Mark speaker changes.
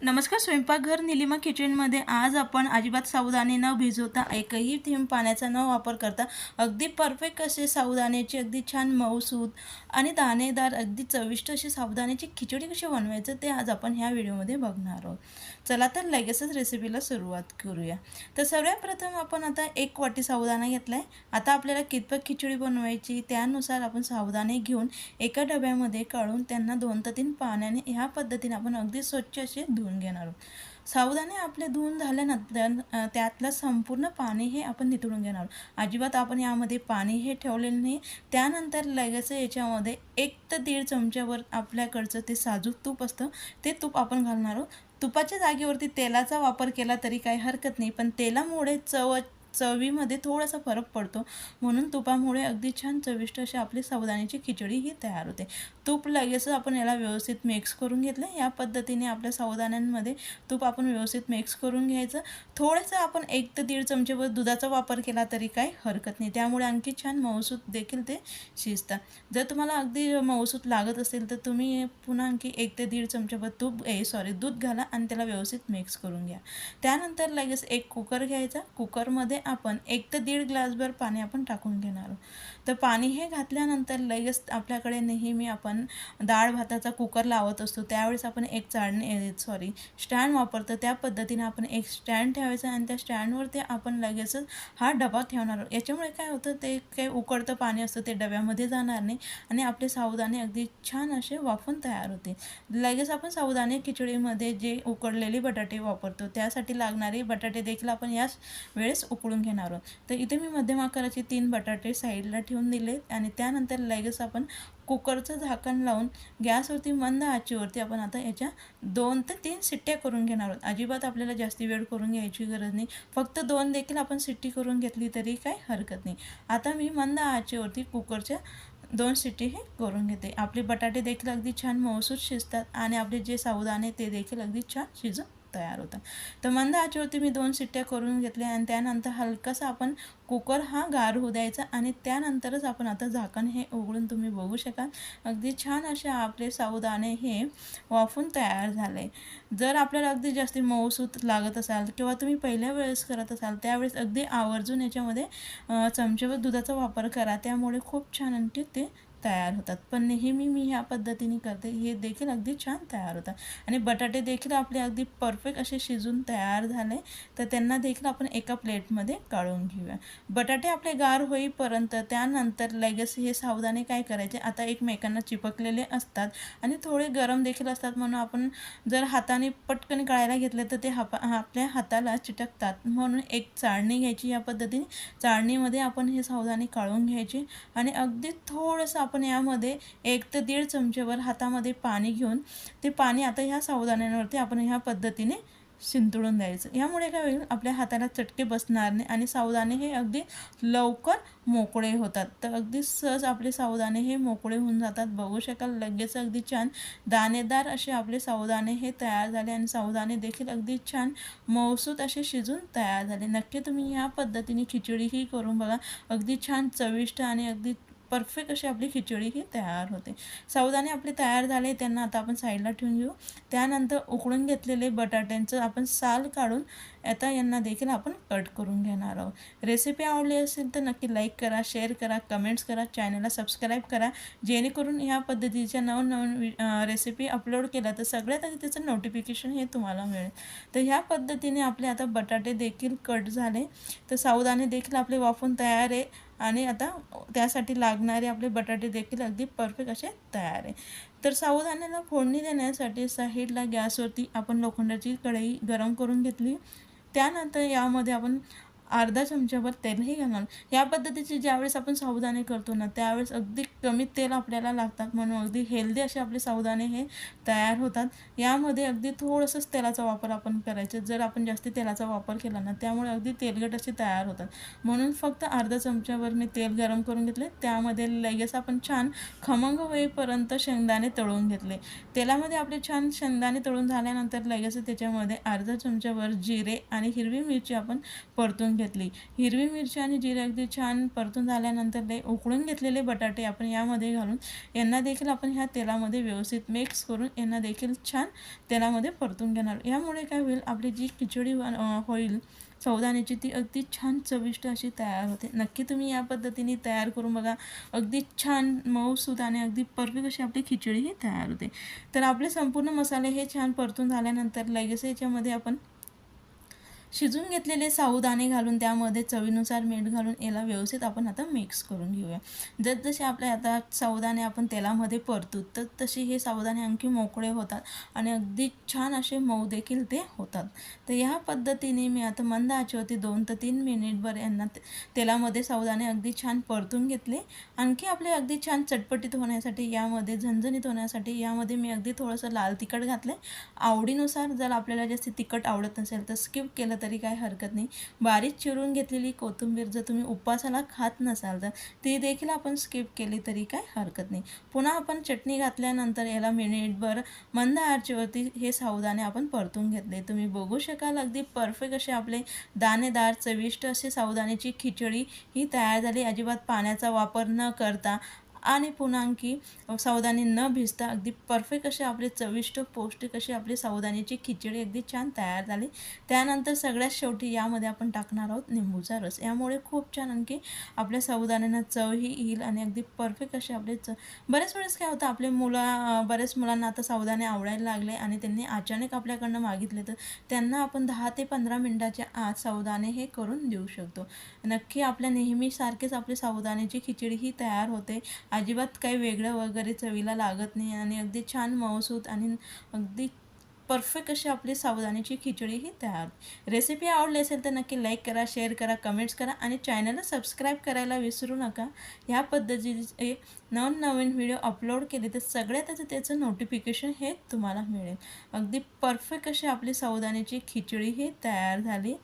Speaker 1: नमस्कार स्वयंपाकघर निलिमा किचनमध्ये आज आपण अजिबात सावधानी न भिजवता एकही थेंब पाण्याचा न वापर करता अगदी परफेक्ट असे सावधाण्याची अगदी छान मऊसूत आणि दाणेदार अगदी चविष्ट अशी सावधाण्याची खिचडी कशी बनवायचं ते आज आपण ह्या व्हिडिओमध्ये बघणार आहोत. चला तर लगेचच रेसिपीला सुरुवात करूया. तर सर्वात प्रथम आपण आता एक वाटी सावधाना घेतला आहे आता आपल्याला कितपत खिचडी बनवायची त्यानुसार आपण सावधाने घेऊन एका डब्यामध्ये काढून त्यांना दोन ते तीन पाण्याने ह्या पद्धतीने आपण अगदी स्वच्छ असे धुवून घेणार आहोत. सावधाने आपले धुवून झाल्यानंतर त्यातलं संपूर्ण पाणी हे आपण निथळून घेणार आहोत. अजिबात आपण यामध्ये पाणी हे ठेवलेलं नाही. त्यानंतर लगेच याच्यामध्ये एक ते दीड चमच्यावर आपल्याकडचं ते साजूक तूप असतं ते तूप आपण घालणार आहोत. तुपाच्या जागेवरती तेलाचा वापर केला तरी काही हरकत नाही पण तेलामुळे चव चवीमध्ये थोडासा फरक पडतो. म्हणून तुपामुळे अगदी छान चविष्ट अशी आपली सावधानीची खिचडी ही तयार होते. तूप लगेचच आपण याला व्यवस्थित मिक्स करून घेतलं. या पद्धतीने आपल्या सावदाण्यांमध्ये तूप आपण व्यवस्थित मिक्स करून घ्यायचं. थोडंसं आपण एक ते दीड चमचेवर दुधाचा वापर केला तरी काही हरकत नाही. त्यामुळे आणखी छान मऊसूत देखील ते शिजतात. जर तुम्हाला अगदी मऊसूत लागत असेल तर तुम्ही पुन्हा आणखी एक ते दीड चमच्यावर तूप ए सॉरी दूध घाला आणि त्याला व्यवस्थित मिक्स करून घ्या. त्यानंतर लगेच एक कुकर घ्यायचा. कुकरमध्ये आपण एक ते दीड ग्लासभर पाणी आपण टाकून घेणार. आहोत तर पाणी हे घातल्यानंतर लगेच आपल्याकडे नेहमी आपण डाळ भाताचा कुकर लावत असतो. त्यावेळेस आपण एक चाळणी सॉरी स्टँड वापरतो. त्या पद्धतीने आपण एक स्टँड ठेवायचा आणि त्या स्टँडवरती आपण लगेचच हा डबा ठेवणार. आहोत याच्यामुळे काय होतं ते काही उकडतं पाणी असतं ते डब्यामध्ये जाणार नाही आणि आपले सावधाने अगदी छान असे वाफून तयार होते लगेच आपण सावधाने खिचडीमध्ये जे उकडलेले बटाटे वापरतो त्यासाठी लागणारे बटाटे देखील आपण याच वेळेस उकडून घेणार आहोत. तर इथे मी मध्यम आकाराचे तीन बटाटे साईडला ठेवून दिले आणि त्यानंतर लगेच आपण कुकरचं झाकण लावून गॅसवरती मंद आचीवरती आपण आता याच्या दोन ते तीन सिट्ट्या करून घेणार आहोत. अजिबात आपल्याला जास्ती वेळ करून घ्यायची गरज नाही. फक्त दोन देखील आपण सिट्टी करून घेतली तरी काही हरकत नाही. आता मी मंद आचेवरती कुकरच्या दोन सिट्टी हे करून घेते. आपले बटाटे देखील अगदी छान मौसूद शिजतात आणि आपले जे सावदाणे ते देखील अगदी छान शिजून तयार होतात. तर मंद आचेवरती मी दोन शिट्ट्या करून घेतल्या आणि त्यानंतर हलकासा आपण कुकर हा गार होऊ द्यायचा आणि त्यानंतरच आपण आता झाकण हे उघडून तुम्ही बघू शकाल. अगदी छान असे आपले सावदाणे हे वाफून तयार झाले. जर आपल्याला अगदी जास्ती मऊसूत लागत असाल किंवा तुम्ही पहिल्या वेळेस करत असाल त्यावेळेस अगदी आवर्जून याच्यामध्ये चमचेवर दुधाचा वापर करा. त्यामुळे खूप छान आणखी ते तयार होतात. पण नेहमी मी ह्या पद्धतीने करते. हे देखील अगदी छान तयार होतात. आणि बटाटे देखील आपले अगदी परफेक्ट असे शिजून तयार झाले तर त्यांना देखील आपण एका प्लेटमध्ये काढून घेऊया. बटाटे आपले गार होईपर्यंत त्यानंतर लगेच हे सावधाने काय करायचे? आता एकमेकांना चिपकलेले असतात आणि थोडे गरम देखील असतात म्हणून आपण जर हाताने पटकन काढायला घेतले तर ते हापा आपल्या हाताला चिटकतात. म्हणून एक चाळणी घ्यायची या पद्धतीने. चाळणीमध्ये आपण हे सावधाने काढून घ्यायचे आणि अगदी थोडंसं आपण यामध्ये एक ते दीड चमचेवर हातामध्ये पाणी घेऊन ते पाणी आता ह्या सावधान्यांवरती आपण ह्या पद्धतीने शिंतळून द्यायचं. यामुळे काय होईल? आपल्या हाताला चटके बसणार नाही आणि सावधाने हे अगदी लवकर मोकळे होतात. तर अगदी सहज आपले सावधाने हे मोकळे होऊन जातात. बघू शकाल लगेच अगदी छान दाणेदार असे आपले सावधाने हे तयार झाले आणि सावधाने देखील अगदी छान मौसूत असे शिजून तयार झाले. नक्की तुम्ही ह्या पद्धतीने खिचडी ही करून बघा. अगदी छान चविष्ट आणि अगदी परफेक्ट अशी आपली खिचडी ही तयार होते. सावधाने आपले तयार झाले त्यांना आता आपण साईडला ठेवून घेऊ. त्यानंतर उकळून घेतलेले बटाट्यांचं आपण साल काढून आता यांना देखील आपण कट करून घेणार आहोत. रेसिपी आवडली असेल तर नक्की लाईक करा शेअर करा कमेंट्स करा चॅनलला सबस्क्राईब करा. जेणेकरून ह्या पद्धतीच्या नवनवीन रेसिपी अपलोड केल्या तर सगळ्यात आधी त्याचं नोटिफिकेशन हे तुम्हाला मिळेल. तर ह्या पद्धतीने आपले आता बटाटे देखील कट झाले. तर सावधाने देखील आपले वाफून तयार आहे. आणि आता त्यासाठी लागणारे आपले बटाटे देखील अगदी परफेक्ट असे तयार आहे. तर सावधान्याला फोडणी देण्यासाठी साईडला गॅसवरती आपण लोखंडाची कढई गरम करून घेतली. त्यानंतर यामध्ये आपण अर्धा चमच्यावर तेलही घालणार या पद्धतीचे ज्यावेळेस आपण सावधाने करतो ना त्यावेळेस अगदी कमी तेल आपल्याला लागतात. म्हणून अगदी हेल्दी असे आपले सावधाने हे तयार होतात. यामध्ये अगदी थोडंसंच तेलाचा वापर आपण करायचा. जर आपण जास्ती तेलाचा वापर केला ना त्यामुळे अगदी तेलगट असे तयार होतात. म्हणून फक्त अर्धा चमच्यावर मी तेल गरम करून घेतले. त्यामध्ये लगेच आपण छान खमंग होईपर्यंत शेंगदाणे तळून घेतले. तेलामध्ये आपले छान शेंगदाणे तळून झाल्यानंतर लगेच त्याच्यामध्ये अर्धा चमच्यावर जिरे आणि हिरवी मिरची आपण परतून घेतली. हिरवी मिरची आणि जिरे अगदी छान परतून झाल्यानंतर ते उकळून घेतलेले बटाटे आपण यामध्ये घालून यांना देखील आपण ह्या तेलामध्ये व्यवस्थित मिक्स करून यांना देखील छान तेलामध्ये परतून घेणार. यामुळे काय होईल आपली जी खिचडी होईल सौदाण्याची ती अगदी छान चविष्ट अशी तयार होते. नक्की तुम्ही या पद्धतीने तयार करून बघा. अगदी छान मऊसूत आणि अगदी परफेक्ट अशी आपली खिचडी ही तयार होते. तर आपले संपूर्ण मसाले हे छान परतून झाल्यानंतर लगेच याच्यामध्ये आपण शिजून घेतलेले सावदाणे घालून त्यामध्ये चवीनुसार मीठ घालून याला व्यवस्थित आपण आता मिक्स करून घेऊया. जसजसे आपल्या आता सावदाणे आपण तेलामध्ये परतू तर तसे हे सावदाणे आणखी मोकळे होतात आणि अगदी छान असे मऊ देखील ते होतात. तर ह्या पद्धतीने मी आता मंद आचेवरती दोन ते तीन मिनिटभर यांना ते- तेलामध्ये सावदाणे अगदी छान परतून घेतले. आणखी आपले अगदी छान चटपटीत होण्यासाठी यामध्ये झणझणीत होण्यासाठी यामध्ये मी अगदी थोडंसं लाल तिखट घातलं आवडीनुसार जर आपल्याला जास्त तिखट आवडत नसेल तर स्किप केलं तर तरी काय हरकत नाही. बारीक चिरून घेतलेली कोथिंबीर जर तुम्ही उपवासाला खात नसाल तर ती देखील आपण स्किप केली तरी काय हरकत नाही. पुन्हा आपण चटणी घातल्यानंतर याला मिनिटभर मंद आरचीवरती हे सावधाने आपण परतून घेतले. तुम्ही बघू शकाल अगदी परफेक्ट असे आपले दाणेदार चविष्ट असे सावदाण्याची खिचडी ही तयार झाली. अजिबात पाण्याचा वापर न करता आणि पुन्हा आणखी सावधानी न भिजता अगदी परफेक्ट असे आपले चविष्ट पौष्टिक अशी आपली सावधानीची खिचडी अगदी छान तयार झाली. त्यानंतर सगळ्यात शेवटी यामध्ये आपण टाकणार आहोत निंबूचा रस. यामुळे खूप छान आणखी आपल्या सावधान्यांना चवही येईल आणि अगदी परफेक्ट असे आपले च बऱ्याच वेळेस काय होतं आपले मुलं बऱ्याच मुलांना आता सावधाने आवडायला लागले आणि त्यांनी अचानक आपल्याकडनं मागितले तर त्यांना आपण दहा ते पंधरा मिनटाच्या आत सावधाने हे करून देऊ शकतो. नक्की आपल्या नेहमीसारखेच आपली सावधानीची खिचडी ही तयार होते. अजिबात काही वेगळं वगैरे चवीला लागत नाही आणि अगदी छान मऊसूत आणि अगदी परफेक्ट अशी आपली सावधानीची खिचडी ही तयार. रेसिपी आवडली असेल तर नक्की लाईक करा शेअर करा कमेंट्स करा आणि चॅनलला सबस्क्राईब करायला विसरू नका. ह्या पद्धतीचे नवनवीन व्हिडिओ अपलोड केले तर सगळ्यात त्याचं नोटिफिकेशन हे तुम्हाला मिळेल. अगदी परफेक्ट अशी आपली सावधानीची खिचडी ही तयार झाली.